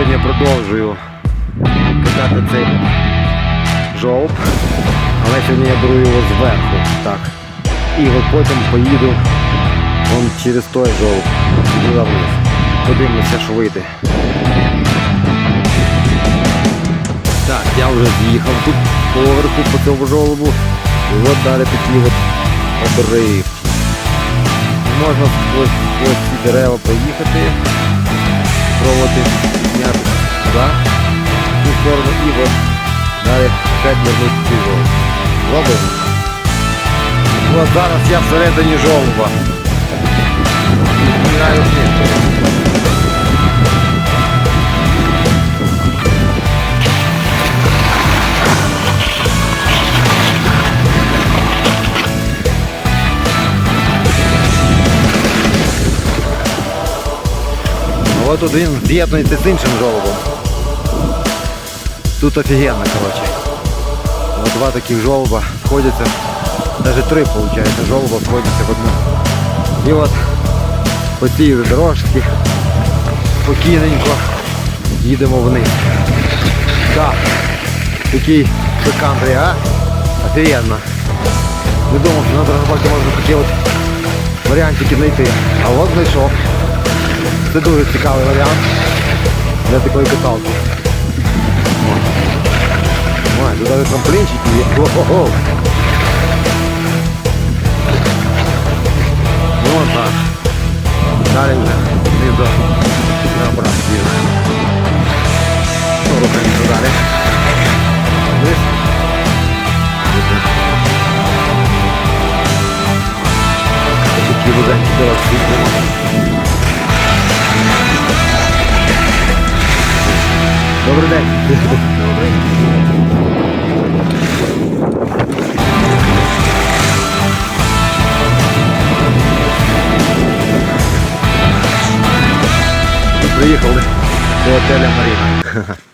Сьогодні продовжую кидати цей жовт, але сьогодні я беру його зверху. Так. І от потім поїду вон через той жовт. Туди вниз. Подивимося, що вийде. Так, я вже з'їхав тут поверху по цьому жолобу. І от далі такий от обрив. Можна ось, ці дерева проїхати, спробувати підняти туди, в цю сторону і от далі опять вернути цей жолоб. Робимо. От зараз я всередині жолоба. От він з'єднується з іншим жолобом. Тут офігенно, коротше. От два таких жолоба сходяться. Навіть три, виходить, жолоба сходяться в одну. І от по цій дорожці спокійненько їдемо вниз. Так, такий шикантрий, а? Офігенно. Не думав, що на Драгобаті можна такі от варіантики знайти. А от знайшов. Це дуже цікавий варіант для такої каталки. Ой, тут навіть трамплінчики є. Ого-го. Ну от так. Далі вже знизу на обратно їжджаємо. Ну, рухаємося далі. Вниз. Такі вузенькі дорожки Добрий день. Приїхали до отеля Маріна.